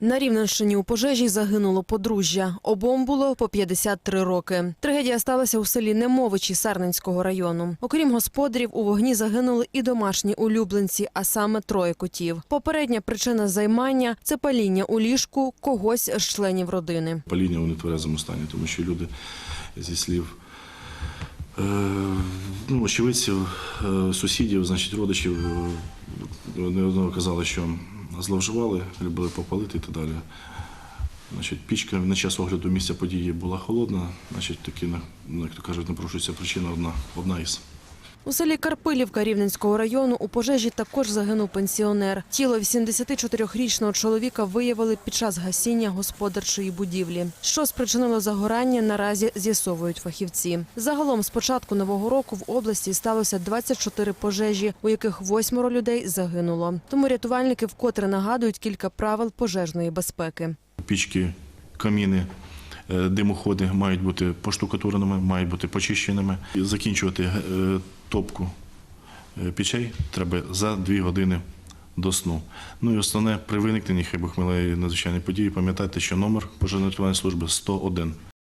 На Рівненщині у пожежі загинуло подружжя. Обом було по 53 роки. Трагедія сталася у селі Немовичі Сарненського району. Окрім господарів, у вогні загинули і домашні улюбленці, а саме троє котів. Попередня причина займання це паління у ліжку когось з членів родини. Паління у нетверезому стані, тому що люди зі слів е, ну, очевидців, е, сусідів, значить, родичів е, неодного казали, що зловживали, любили попалити і так далі. Значить, пічка на час огляду місця події була холодна, значить, таки, ну, як то кажуть, напрошується причина одна, одна із. У селі Карпилівка Рівненського району у пожежі також загинув пенсіонер. Тіло 84-річного чоловіка виявили під час гасіння господарчої будівлі. Що спричинило загорання, наразі з'ясовують фахівці. Загалом з початку нового року в області сталося 24 пожежі, у яких восьмеро людей загинуло. Тому рятувальники вкотре нагадують кілька правил пожежної безпеки. Пічки, каміни, димоходи мають бути поштукатуреними, мають бути почищеними. Закінчувати е, топку е, печей треба за дві години до сну. Ну і основне при виникненні хибохмилої надзвичайної події пам'ятайте, що номер пожежно-рятувальної служби 101.